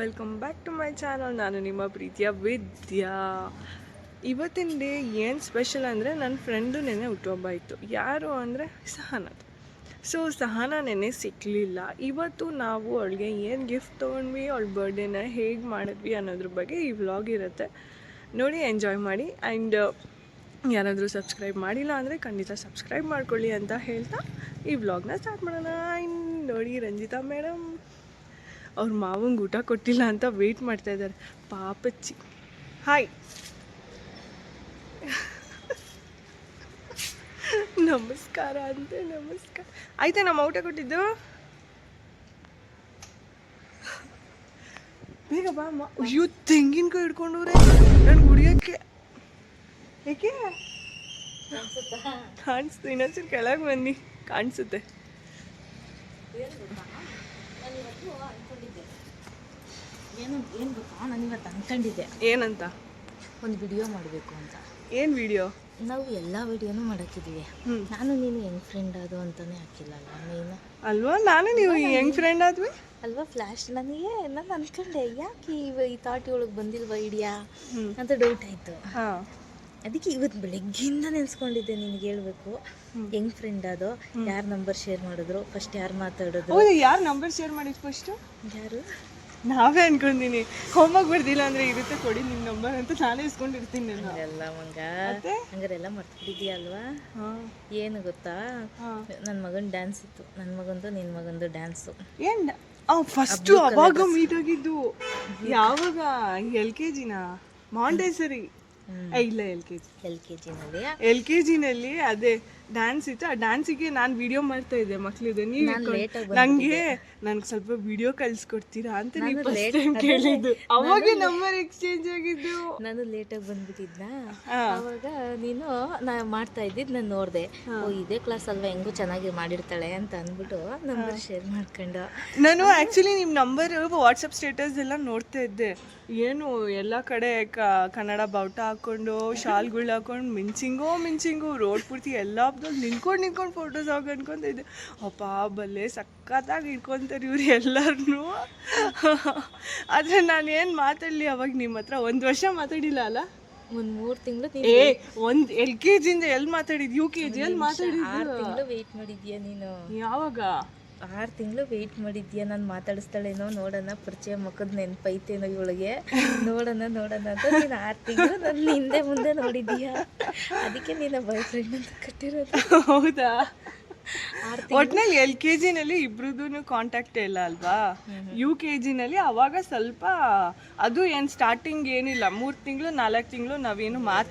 Welcome back to my channel ನಾನು ನಿಮ್ಮ ಪ್ರೀತಿಯ ವಿದ್ಯಾ. ಇವತ್ತಿನ ಡೇ ಏನು ಸ್ಪೆಷಲ್ ಅಂದರೆ ನನ್ನ ಫ್ರೆಂಡು ನೆನೆ ಹುಟ್ಟುಹಬ್ಬ ಇತ್ತು. ಯಾರು ಅಂದರೆ ಸಹನದು ಸೊ ಸಹನ ನೆನೆ ಸಿಕ್ಕಲಿಲ್ಲ ಇವತ್ತು ನಾವು ಅವಳಿಗೆ ಏನು ಗಿಫ್ಟ್ ತೊಗೊಂಡ್ವಿ, ಅವಳ ಬರ್ಡೇನ ಹೇಗೆ ಮಾಡಿದ್ವಿ ಅನ್ನೋದ್ರ ಬಗ್ಗೆ ಈ ವ್ಲಾಗ್ ಇರುತ್ತೆ. ನೋಡಿ ಎಂಜಾಯ್ ಮಾಡಿ. ಆ್ಯಂಡ್ ಯಾರಾದರೂ ಸಬ್ಸ್ಕ್ರೈಬ್ ಮಾಡಿಲ್ಲ ಅಂದರೆ ಖಂಡಿತ ಸಬ್ಸ್ಕ್ರೈಬ್ ಮಾಡ್ಕೊಳ್ಳಿ ಅಂತ ಹೇಳ್ತಾ ಈ ವ್ಲಾಗ್ನ ಸ್ಟಾರ್ಟ್ ಮಾಡೋಣ. ಆ್ಯಂಡ್ ನೋಡಿ, ರಂಜಿತಾ ಮೇಡಮ್ ಅವ್ರ ಮಾವಂಗೆ ಊಟ ಕೊಟ್ಟಿಲ್ಲ ಅಂತ ವೆಯ್ಟ್ ಮಾಡ್ತಾ ಇದ್ದಾರೆ. ಪಾಪಚ್ಚಿ ಹಾಯ್ ನಮಸ್ಕಾರ ಅಂತೆ, ನಮಸ್ಕಾರ. ಆಯ್ತಾ ನಮ್ಮ ಊಟ ಕೊಟ್ಟಿದ್ದು? ಬೇಗ ಬಾ ಅಯ್ಯೋ, ತೆಂಗಿನಕಾಯಿ ಹಿಡ್ಕೊಂಡವ್ರೆ. ನಾನು ಕುಡಿಯೋಕ್ಕೆ ಏಕೆ? ಕಾಣಿಸ್ತು ಇನ್ನೊಂದ್ಸರಿ ಕೆಳಗೆ ಬನ್ನಿ. ಕಾಣಿಸುತ್ತೆ ಏನು ಏನು ಗೊತ್ತಾ ನಾನು ಇವತ್ತು ಅಂದ್ಕೊಂಡಿದ್ದೆ ಏನಂತ? ಒಂದು ವಿಡಿಯೋ ಮಾಡಬೇಕು ಅಂತ. ಏನು ವಿಡಿಯೋ ನಾವು ಎಲ್ಲ ವಿಡಿಯೋನೂ ಮಾಡಕ್ಕಿದ್ದೀವಿ. ನಾನು ನೀನು ಹೆಂಗ್ ಫ್ರೆಂಡ್ ಅದು ಅಂತಾನೆ ಹಾಕಿಲ್ಲ ಅಲ್ವಾ? ಮೇನ್ ಅಲ್ವಾ ನಾನು? ನೀವು ಹೆಂಗ್ ಫ್ರೆಂಡ್ ಆದ್ವಿ? ಅಲ್ವಾ ಫ್ಲಾಶ್ ನನಗೆ ನಾನು ಅನ್ಕೊಂಡೆ ಯಾಕೆ ಇವ ಈ ತಾಟಿ ಒಳಗೆ ಬಂದಿಲ್ವಾ ಇಡಿಯಾ ಅಂತ ಡೌಟ್ ಆಯಿತು. ಹಾ. ಅದಕ್ಕೆ ಇವತ್ತು ಬೆಳಗ್ಗೆಯಿಂದ ನೆನ್ಸ್ಕೊಂಡಿದ್ದೆ ನಿನಗೆ ಹೇಳ್ಬೇಕು. ಹೆಂಗ್ ಫ್ರೆಂಡ್ ಅದು ಯಾರು ನಂಬರ್ ಶೇರ್ ಮಾಡಿದ್ರು? ಫಸ್ಟ್ ಯಾರು ಮಾತಾಡೋದು ಯಾರು ನಂಬರ್ ಶೇರ್ ಮಾಡಿದ್ ಫಸ್ಟ್ ಯಾರು? ನಾವೇ ಅನ್ಕೊಂಡಿನಿ. ಹೋಮ್ವರ್ಕ್ ಬರ್ದಿಲ್ಲ ಅಂದ್ರೆ ಇರುತ್ತೆ ಕೊಡಿ ನಿಮ್ ನಂಬರ್ ಅಂತ ನಾನೇ ಇಸ್ಕೊಂಡಿರ್ತೀನಿ ನಾನು. ಎಲ್ಲ ಮಂಗ ಮತ್ತೆ? ಹಂಗಾರೆಲ್ಲ ಮರ್ತ್ಬಿಟ್ಟಿದ್ಯಾ ಅಲ್ವಾ ಹಾ. ಏನು ಗೊತ್ತಾ? ನನ್ನ ಮಗನ ಡ್ಯಾನ್ಸ್ ಇತ್ತು. ನನ್ನ ಮಗಂದು ನಿನ್ನ ಮಗಂದು ಡ್ಯಾನ್ಸು ಏನ್? ಫಸ್ಟ್ ಅವಾಗ ಮೀಟ್ ಆಗಿದ್ದು. ಯಾವಾಗ? ಎಲ್ ಕೆ ಜಿನ ಮಾಂಡೇಸರಿ ಇಲ್ಲ L K G. L K ಜಿನಲ್ಲಿ L K ಜಿನಲ್ಲಿ ಅದೇ ಡ್ಯಾನ್ಸ್ ಇತ್ತು. ಆ ಡ್ಯಾನ್ಸಿಗೆ ನಾನು ವಿಡಿಯೋ ಮಾಡ್ತಾ ಇದ್ದೆ ಮಕ್ಳಿದೆ ನೀವು late ಆಗಿ ನಂಗೆ ನನ್ಗೆ ಸ್ವಲ್ಪ ವಿಡಿಯೋ ಕಳ್ಸ್ಕೊಡ್ತೀರಾ ಅಂತ ನೀವು ಫಸ್ಟ್ ಟೈಮ್ ಕೇಳಿದ್ದು. ಅವಾಗ ನಂಬರ್ ಎಕ್ಸ್ಚೇಂಜ್ ಆಗಿದ್ದು. ನಾನು ಲೇಟಾಗಿ ಬಂದ್ಬಿಟ್ಟಿದ್ನ. ಅವಾಗ ನೀನು ನಾ ಮಾಡ್ತಾ ಇದ್ದಿದ್ ನಾನು ನೋಡಿದೆ. ಓ ಇದೇ ಕ್ಲಾಸ್ ಅಲ್ವಾ ಹೆಂಗೂ ಚೆನ್ನಾಗಿ ಮಾಡಿರ್ತಾಳೆ ಅಂತ ಅಂದ್ಬಿಟ್ಟು ನಂಬರ್ ಶೇರ್ ಮಾಡ್ಕೊಂಡು. ನಾನು ಆಕ್ಚುಲಿ ನಿಮ್ಮ ನಂಬರ್ ವಾಟ್ಸಪ್ ಸ್ಟೇಟಸ್ ಎಲ್ಲ ನೋಡ್ತಾ ಇದ್ದೆ. ಏನು ಎಲ್ಲ ಕಡೆ ಕ ಕನ್ನಡ ಬಾವುಟ ಹಾಕೊಂಡು ಶಾಲ್ಗಳು ಹಾಕೊಂಡು ಮಿಂಚಿಂಗೋ ಮಿಂಚಿಂಗು ರೋಡ್ ಪೂರ್ತಿ ಎಲ್ಲ ಹಬ್ಬದಲ್ಲಿ ನಿಂತ್ಕೊಂಡು ನಿಂತ್ಕೊಂಡು ಫೋಟೋಸ್ ಆಗ ಅನ್ಕೊಂತ ಇದ್ದೆ. ಅಪ್ಪ ಬಲ್ಲೆ ಸಖತ್ತಾಗಿ ಇಟ್ಕೊತಾರೆ ಇವ್ರು ಎಲ್ಲರನ್ನೂ ಆದರೆ ನಾನು ಏನು ಮಾತಾಡಲಿ ಅವಾಗ ನಿಮ್ಮ ಹತ್ರ ಒಂದು ವರ್ಷ ಮಾತಾಡಿಲ್ಲ ಅಲ್ಲ? ಒಂದು ಮೂರು ತಿಂಗಳು ಏ ಒಂದು ಎಲ್ ಕೆ ಜಿಯಿಂದ ಎಲ್ಲಿ ಮಾತಾಡಿದ್ದು ಯು ಕೆ ಜಿಯಲ್ಲಿ ಮಾತಾಡಿದ್ದು ವೆಯ್ಟ್ ಮಾಡಿದ್ಯಾ ನೀನು? ಯಾವಾಗ? ಆರು ತಿಂಗಳು ವೆಯ್ಟ್ ಮಾಡಿದ್ಯಾ? ನಾನು ಮಾತಾಡಿಸ್ತಾಳೇನೋ ನೋಡೋಣ ಪರಿಚಯ ಮಕ್ಕದ ನೆನಪೈತೇನೋ ಇವಳಿಗೆ. ನೋಡೋಣ ನೋಡೋಣ ಅಂತ ನೀನು ಆರು ತಿಂಗಳು ನನ್ನ ಹಿಂದೆ ಮುಂದೆ ನೋಡಿದ್ದೀಯಾ ಅದಕ್ಕೆ ನೀನು ಬಾಯ್ ಫ್ರೆಂಡ್ ಅಂತ ಕಟ್ಟಿರೋದು. ಹೌದಾ? ಒಟ್ನಲ್ಲಿ ಎಲ್ ಕೆ ಜಿನಲ್ಲಿ ಇಬ್ರದ್ದು ಕಾಂಟ್ಯಾಕ್ಟ್ ಇಲ್ಲ ಅಲ್ವಾ? ಯು ಕೆ ಜಿನಲ್ಲಿ ಅವಾಗ ಸ್ವಲ್ಪ ಅದು ಏನು ಸ್ಟಾರ್ಟಿಂಗ್ ಏನಿಲ್ಲ. ಮೂರು ತಿಂಗಳು ನಾಲ್ಕು ತಿಂಗಳು ನಾವೇನು ಮಾತು